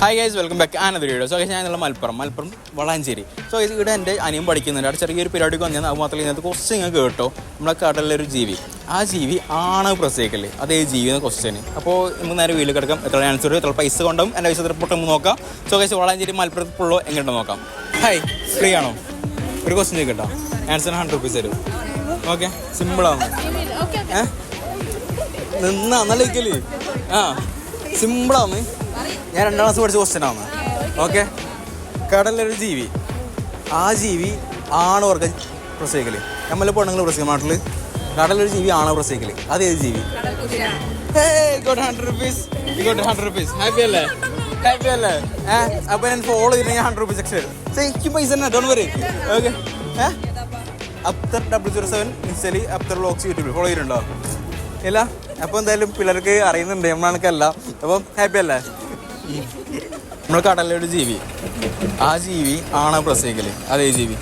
Hi guys welcome back Ananda video so ഞാൻ നല്ല Malappuram Malappuram Valanchery. So ഇവിടെ എന്റെ അനിയൻ പഠിക്കുന്നുണ്ട്. അവിടെ ചെറിയൊരു പരിപാടിക്ക് വന്നാൽ അത് മാത്രമല്ല ഇതിനകത്ത് ക്വസ്റ്റ്യൻ നിങ്ങൾക്ക് കേട്ടോ. നമ്മളെ കടലിലൊരു ജീവി. ആ ജീവി ആണ് പ്രസേക്കല്ലേ അതേ ജീവി എന്ന ക്വസ്റ്റ്യൻ അപ്പോൾ നമുക്ക് നേരെ വീട്ടിൽ കിടക്കാം. എത്ര ആൻസർ എത്ര പൈസ കൊണ്ടും എന്റെ പൈസ എത്ര പൊട്ടും നോക്കാം. സോ ഗൈസ് വളാഞ്ചേരി മലപ്പുറത്തുള്ളൂ എങ്ങോട്ട് നോക്കാം. ഹായ് ഫ്രീ ആണോ? ഒരു ക്വസ്റ്റ്യൻ ചോദിക്കട്ടോ. ആൻസർ ഹൺഡ്രഡ് റുപ്പീസ് തരും. ഓക്കെ സിമ്പിളാണ് ഏ? നിന്നാ നല്ല ആ സിമ്പിളാണ് ഞാൻ രണ്ടാം ക്ലാസ് പഠിച്ച ക്വസ്റ്റ്യൻ ആണ്. ഓക്കെ കടലൊരു ജീവി. ആ ജീവി ആണോ വർഗം പ്രസവിക്കൽ. നമ്മളെ പെണ്ണുങ്ങൾ പ്രസവിക്കും. നാട്ടിൽ കടലൊരു ജീവി ആണോ പ്രസവിക്കൽ. അത് ഏത് ജീവി? ഹൺഡ്രഡ് റുപ്പീസ് ഏഹ് അപ്പൊ ഞാൻ ഫോളോ ചെയ്തിട്ടുണ്ടെങ്കിൽ ഹൺഡ്രഡ് റുപ്പീസ് എക്സ്ട്രാ തരും എനിക്ക് പൈസ തന്നെ. ഡോൺ വരെ ഓക്കെ അപ്തർ ഡബിൾ സീറോ സെവൻ ഇൻസ്റ്റലി അപ്തർ വ്ളോഗ്സ് യൂട്യൂബിൽ ഫോളോ ചെയ്തിട്ടുണ്ടോ? ഇല്ല? അപ്പോൾ എന്തായാലും പിള്ളേർക്ക് അറിയുന്നുണ്ട്. നമ്മളാണക്കല്ല അപ്പം ഹാപ്പി അല്ലേ? നമ്മൾ കടലിലൊരു ജീവി. ആ ജീവി ആണ് പ്രസവിക്കൽ. അതേ ജീവി.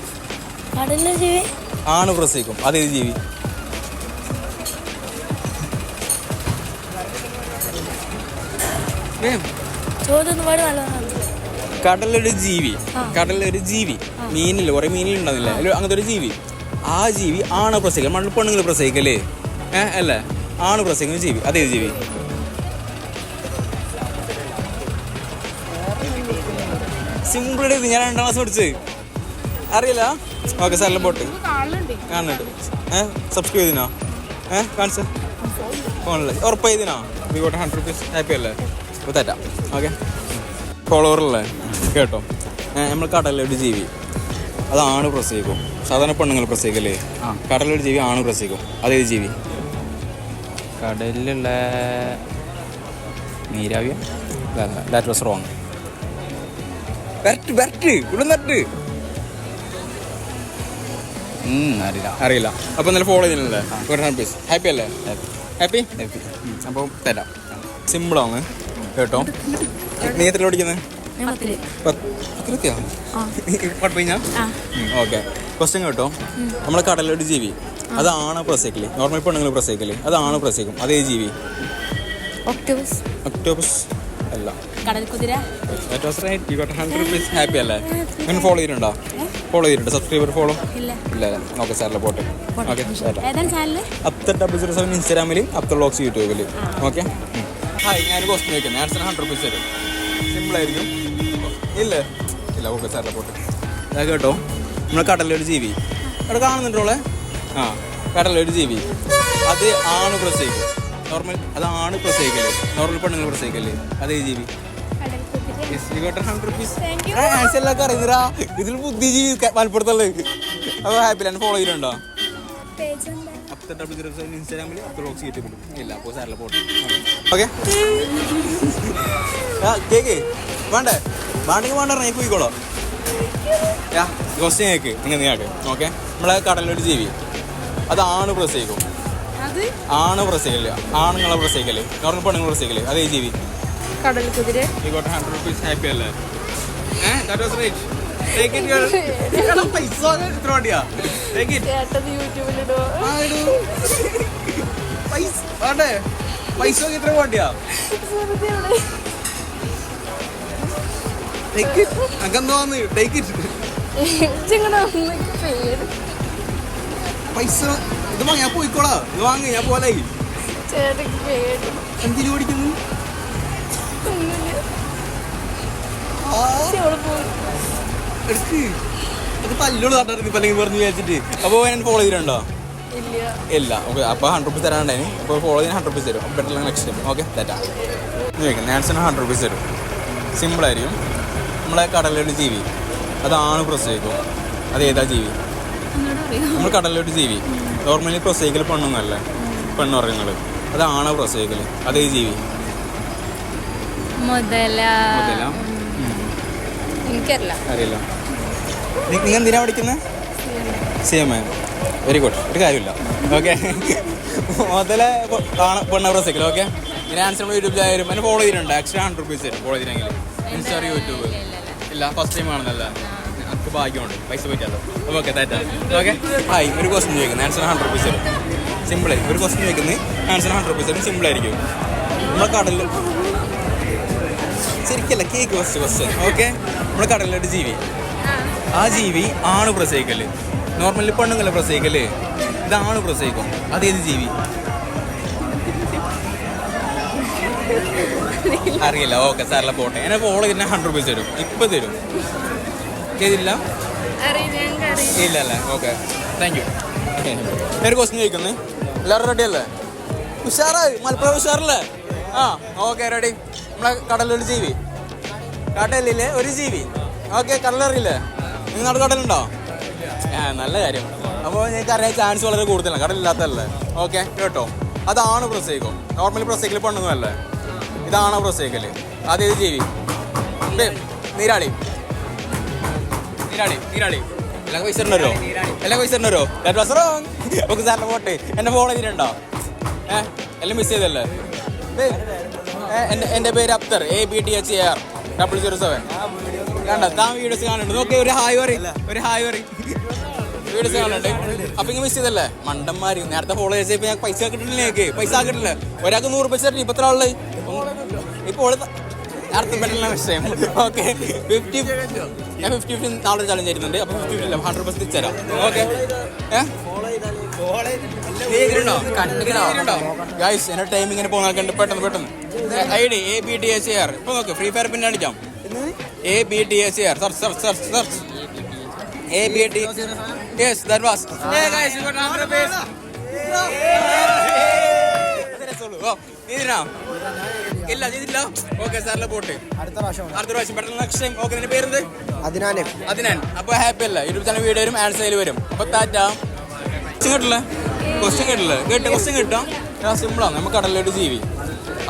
കടലിലെ ജീവി. ആണ് പ്രസവിക്കും. അതേ ജീവി. കടലൊരു ജീവി. കടലൊരു ജീവി. മീനിൽ കുറെ മീനിലുണ്ടാവില്ല അങ്ങനത്തെ ഒരു ജീവി. ആ ജീവി ആണ് പ്രസവിക്കുക മണ്ണിൽ പെണ്ണുങ്ങൾ പ്രസവിക്കല്ലേ ഏഹ് അല്ലേ? ആണ് പ്രസവിക്കുന്ന ജീവി. അതേ ജീവി. സിമ്പിൾ ഇത് ഞാൻ രണ്ടാം ക്ലാസ് പഠിച്ചത്. അറിയില്ല? ഓക്കെ സാറിലെ പോട്ട്. കാണുന്നുണ്ട്. ഏഹ് സബ്സ്ക്രൈബ് ചെയ്തിനോ? ഏഹ് കാണിച്ച. ഫോണിൽ ഉറപ്പ് ചെയ്തിനോ we got hundred rupees happy അല്ലേ അപ്പോൾ തരാം ഓക്കെ ഫോളോവറല്ലേ കേട്ടോ. നമ്മൾ കടലൊരു ജീവി. അതാണ് പ്രസവിക്കും. സാധാരണ പെണ്ണുങ്ങൾ പ്രസവിക്കല്ലേ കടലൊരു ജീവി ആണ് പ്രസവിക്കും. അതേത് ജീവി? കടലിലുള്ള നീരാവിയ ദാറ്റ് വാസ് റോങ് വരട്ട് വരട്ട് ഇവിടെ നട്ട് അറിയില്ല. അറിയില്ല. അപ്പോൾ ഇന്നലെ ഫോളോ ചെയ്തില്ലേ ഹൺഡ്രഡ് പീസ് ഹാപ്പി അല്ലേ? ഹാപ്പി ഹാപ്പി അപ്പോൾ തരാം. സിമ്പിളാണ് കേട്ടോ? നീ എത്ര ഓടിക്കുന്നത് ഓക്കെ ക്വസ്റ്റ്യൻ കേട്ടോ. നമ്മളെ കടലൊരു ജീവി. അതാണ് പ്രസേക്കൽ നോർമൽ പെണ്ണുങ്ങൾ പ്രസേക്കൽ അതാണ് പ്രസേക്കും അതേ ജീവി. ഒക്ടോബസ് ഒക്ടോബസ് അല്ല കടൽ കുതിര. That was right you got hundred rupees happy അല്ലേ? അങ്ങനെ ഫോളോ ചെയ്തിട്ടുണ്ടോ? ഫോളോ ചെയ്തിട്ടുണ്ടോ. സബ്സ്ക്രൈബർ ഫോളോ ഇല്ല. ഇല്ല അല്ലേ? ഓക്കെ സാറിലെ പോട്ടെ. ഓക്കെ ഏതാണ് channel Abthar double zero seven ഇൻസ്റ്റാഗ്രാമിൽ അപ്തർ വ്ളോഗ്സ് യൂട്യൂബിൽ ഓക്കെ ഹായ് ഞാനൊരു ക്വസ്റ്റ്യൻ ചോദിക്കുന്നത് ആൻസർ ഹൺഡ്രഡ് റുപ്പീസ് തരും. സിമ്പിളായിരിക്കും ഇല്ലേ? ഇല്ല ഓക്കെ സാറിലെ പോട്ടെ. അതാ കേട്ടോ. നമ്മളെ കടലൊരു ജീവി. അവിടെ കാണുന്നുണ്ടോളെ ആ കടലൊരു ജീവി. അത് ആണ് പ്രസവിക്കും നോർമൽ അത് ആണ് പ്രസവിക്കല്ലേ നോർമൽ പെണ്ണുങ്ങൾ പ്രസവിക്കല്ലേ അതേ ജീവി. അറിയുന്നതാ ഇതിൽ ബുദ്ധിജീവി മലപ്പുറത്തുള്ളത് അപ്പോൾ happy land follow double zero seven ഇൻസ്റ്റാഗ്രാമിൽ ഇല്ല അപ്പോൾ സാറിൽ പോട്ടെ ഓക്കെ ആ കേക്ക് വേണ്ടേ? വേണ്ടെങ്കിൽ വേണ്ട ഞാൻ പോയിക്കോളോ. യാ ക്വസ്റ്റ്യൻ കേക്ക് നിങ്ങൾ നീയാക്ക് ഓക്കെ നമ്മളെ കടലൊരു ജീവി. അത് അതാണ് പ്രസവിക്കും. ആണ് പ്രസവിക്കൽ. ആണുങ്ങളെ പ്രസവിക്കൽ. നോർമൽ പെണ്ണുങ്ങൾ പ്രസവിക്കൽ. അതേ ജീവി. കടൽ കുതിര. You got 100 rupees happy അല്ലേ? ഏ that was right take it girl. എടാ, പൈസ ഇത്ര പൈസ ഇത് വാങ്ങി ഞാൻ പോയിക്കോളാ. ഇത് വാങ്ങി ഞാൻ പോലെ എന്തിനു പഠിക്കുന്നു എടുക്ക്. ഇത് പല്ലോട് തട്ടായിരുന്നു ഇപ്പൊ അല്ലെങ്കിൽ പറഞ്ഞു വിചാരിച്ചിട്ട്. അപ്പോൾ ഞാൻ ഫോളോ ചെയ്തിട്ടുണ്ടോ? ഇല്ല. ഓക്കെ അപ്പോൾ ഹൺഡ്രഡ് റുപ്പീസ് തരാണ്ടായിരുന്നു അപ്പോൾ ഫോളോ ചെയ്യാൻ ഹൺഡ്രഡ് റുപ്പീസ് തരും. ബെറ്റർ നെക്സ്റ്റ് ടൈം ഓക്കെ തെറ്റാ ചോദിക്കാം. നാൻസിന് ഹൺഡ്രഡ് റുപ്പീസ് തരും. സിമ്പിളായിരിക്കും നമ്മളെ കടലിലൊരു ജീവി. അതാണ് പ്രസവിക്കും അത് ഏതാ ജീവി? നമ്മൾ കടലിലൊരു ജീവി. നോർമലി പ്രസവിക്കൽ പെണ്ണൊന്നുമല്ല പെണ്ണ് പറയുന്നത് അതാണ് പ്രസവിക്കൽ അതേ ജീവി. മുതല. മുതല. എനിക്കറിയില്ല. അറിയില്ല. നിങ്ങൾ എന്തിനാ പഠിക്കുന്നത് C M A very good ഒരു കാര്യമില്ല. ഓക്കെ മുതലേ പെണ്ണ പ്രസവിക്കൽ ഓക്കെ ഇങ്ങനെ ആൻസർ യൂട്യൂബിൽ ആയാലും എന്നെ ഫോളോ ചെയ്തിട്ടുണ്ട്. എക്സ്ട്രാ ഹൺഡ്രഡ് റുപ്പീസ് തരും. ഫോളോ ചെയ്തിട്ടെങ്കിൽ ഇൻസ്റ്റാ യൂട്യൂബ് ഇല്ല ഫസ്റ്റ് ടൈം ആണെന്നല്ല. നമുക്ക് ഭാഗ്യമുണ്ട്. പൈസ പറ്റാതെ ഓക്കെ തെറ്റാ ഓക്കെ ഹായ് ഒരു ക്വസ്റ്റ്യൻ ചോദിക്കുന്നത് ആൻസർ ഹൺഡ്രഡ് റുപ്പീസ് തരും. സിമ്പിളായിരിക്കും ഒരു ക്വസ്റ്റ്യൻ ചോദിക്കുന്നത് ആൻസർ ഹൺഡ്രഡ് റുപ്പീസ് തരും. സിമ്പിളായിരിക്കും നമ്മളെ കടലിൽ ശരിക്കല്ല കേക്ക് ഫസ്റ്റ് ക്വസ്റ്റ്യൻ ഓക്കെ നമ്മുടെ കടലിലൊരു ജീവി. ആ ജീവി ആണ് പ്രസവിക്കൽ. നോർമലി പെണ്ണുങ്ങളെ പ്രസവിക്കൽ. ഇതാണ് പ്രസവിക്കും. അതേത് ജീവി? അറിയില്ല ഓക്കെ സാറിലെ പോട്ടെ. എന്നെ ഫോളോ ചെയ്തിട്ട് ഹൺഡ്രഡ് റുപ്പീസ് തരും. ഇപ്പം തരും. ചെയ്തില്ല ഇല്ല അല്ലേ ഓക്കെ താങ്ക് യു ഒരു ക്വസ്റ്റ്യൻ ചോദിക്കുന്നു. എല്ലാവരും റെഡി അല്ലേ? ഉഷാറായി. മലപ്പുറം ഉഷാറല്ലേ? ആ ഓക്കെ റെഡി നമ്മളെ കടലൊരു ജീവി. കടലിലെ ഒരു ജീവി. ഓക്കെ കടലറിയില്ലേ നിങ്ങളുടെ കടലുണ്ടോ? ആ നല്ല കാര്യം. അപ്പോൾ നിങ്ങൾക്ക് അറിയാൻ ചാൻസ് വളരെ കൂടുതലാണ്. കടലില്ലാത്തതല്ലേ? ഓക്കെ കേട്ടോ. അതാണ് പ്രസവിക്കും നോർമലി പ്രസവിക്കൽ പെണ്ണുങ്ങളല്ലേ ഇതാണ് പ്രസവിക്കൽ അതേത് ജീവി. നീരാളി. നീരാളി നീരാളി. എല്ലാ പോട്ടെ. എന്നെ ഫോൺ ചെയ്തിട്ടുണ്ടോ? ഏഹ് എല്ലാം മിസ് ചെയ്തല്ലേ എന്റെ എന്റെ പേര് Abthar. A B T H A R double zero seven കണ്ട? താൻ വീഡിയോസ് കാണുന്നുണ്ട്. നോക്കി ഒരു ഹായ് പറ ഒരു ഹായ് പറ വീഡിയോസ് കാണുന്നുണ്ട്. അപ്പൊ ഇങ്ങനെ മിസ് ചെയ്തല്ലേ? മണ്ടന്മാര് നേരത്തെ ഫോളോ ചെയ്തപ്പോ ഞാൻ പൈസ കിട്ടില്ലേ പൈസ കിട്ടില്ല ഒരാൾക്ക് നൂറ് പൈസ കിട്ടി ഇപ്പൊ എത്ര ആൾ ഇപ്പോൾ അടുത്ത പെട്ടെന്ന് വിഷയം. ഓക്കെ ഫിഫ്റ്റി ഞാൻ ഫിഫ്റ്റി ഫിഫ്റ്റി നാളെ ചലഞ്ച് ചെയ്യുന്നുണ്ട് അപ്പൊ ഫിഫ്റ്റി ഫിഫ്റ്റി ഹൺഡ്രഡ് പെർസെന്റ് തരാം. ഓക്കെ ഗൈസ് എന്റെ ടൈം ഇങ്ങനെ പോകുന്ന ആൾക്കുണ്ട് പെട്ടെന്ന് പെട്ടെന്ന്. I D A B T S R ഇപ്പൊ നോക്ക് ഫ്രീ ഫയർ പിന്നെ അടിക്കാം. A B T S R sir sir sir sir A B T yes that was guys you got 100 rupees ചെയ്തിനാ ഇല്ല ചെയ്തില്ല ഓക്കെ സാറിലെ പോട്ട്. അടുത്ത പ്രാവശ്യം അടുത്ത പ്രാവശ്യം പെട്ടെന്ന് ഓക്കെ നിന്റെ പേരെന്ത്? അതിനാലെ അതിനാൻ അപ്പൊ ഹാപ്പി അല്ല? യൂട്യൂബ് ചാനൽ വീഡിയോ വരും ആഡ് സെയിൽ വരും. അപ്പൊ താറ്റ ക്വസ്റ്റ്യൻ കേട്ടില്ല? ക്വസ്റ്റ്യൻ കേട്ടില്ലേ? കേട്ട് ക്വസ്റ്റ്യൻ കിട്ടാം. സിമ്പിളാണ് നമുക്ക് കടലിലോട്ട് ജീവി.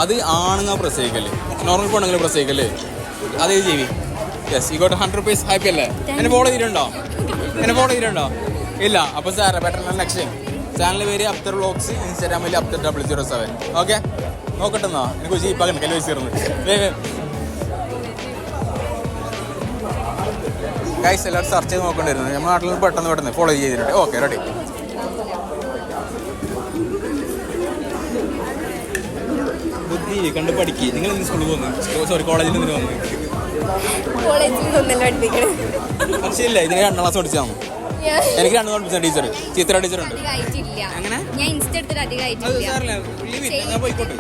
അത് ആണുങ്ങ പ്രസവിക്കല്ലേ നോർമൽ പെണ്ണുങ്ങൾ പ്രസവിക്കല്ലേ അതേ ജീവി യെസ് ഈ ഗോട്ട് ഹൺഡ്രഡ് റുപ്പീസ് ഹാപ്പി അല്ലേ? എന്നെ ഫോളോ ചെയ്തിട്ടുണ്ടോ? എന്നെ ഫോളോ ചെയ്തിട്ടുണ്ടോ? ഇല്ല അപ്പൊ സാറേ ബെറ്റർ നെക്സ്റ്റ് ചാനൽ പേര് അപ്തർ വ്ളോഗ്സ് ഇൻസ്റ്റാഗ്രാമിൽ Abthar double zero seven okay നോക്കട്ടെന്നാ? എനിക്ക് ചീപ്പാക്കണ്ട കല്ല് വെച്ചിരുന്നു ഗൈസ് എല്ലാവരും സെർച്ച് ചെയ്ത് നോക്കേണ്ടിരുന്നു നമ്മുടെ നാട്ടിൽ പെട്ടെന്ന് പെട്ടെന്ന് ഫോളോ ചെയ്തിട്ടുണ്ട്. ഓക്കെ റെഡി ബുദ്ധി കണ്ട് പഠിക്കുക നിങ്ങൾ ഇന്ന് സ്കൂളിൽ പോകുന്നു? സോറി കോളേജിൽ നിന്ന് വന്നു പക്ഷേ ഇല്ല ഇതിന് രണ്ടാം ക്ലാസ് പഠിച്ചാൽ എനിക്ക് രണ്ടു പഠിച്ച ടീച്ചർ ചിത്ര ടീച്ചർ ഉണ്ട്. അങ്ങനെ? ഞാൻ ഇൻസ്റ്റ എടുത്തിട്ട് അധികം അത് ആയിട്ടില്ല. സാറില്ല leave it. ഞാൻ പോയിക്കോട്ടെ.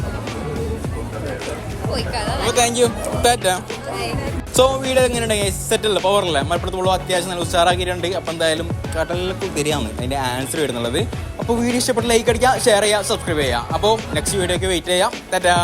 പോയിക്കാതെ അപ്പോൾ thank you tata so video എങ്ങനെയുണ്ട്? സെറ്റ് അല്ല? പവറല്ലേ മലപ്പുറത്ത് പോകുമ്പോൾ അത്യാവശ്യം നല്ല ഉഷാറാക്കിയിട്ടുണ്ട്. അപ്പം എന്തായാലും കടലിലേക്ക് തരികയാണ് അതിന്റെ ആൻസർ വരുന്നുള്ളത്. അപ്പോൾ വീഡിയോ ഇഷ്ടപ്പെട്ട ലൈക്ക് അടിക്കുക ഷെയർ ചെയ്യുക സബ്സ്ക്രൈബ് ചെയ്യുക. അപ്പോൾ നെക്സ്റ്റ് വീഡിയോക്ക് വെയിറ്റ് ചെയ്യാം. ടാറ്റാ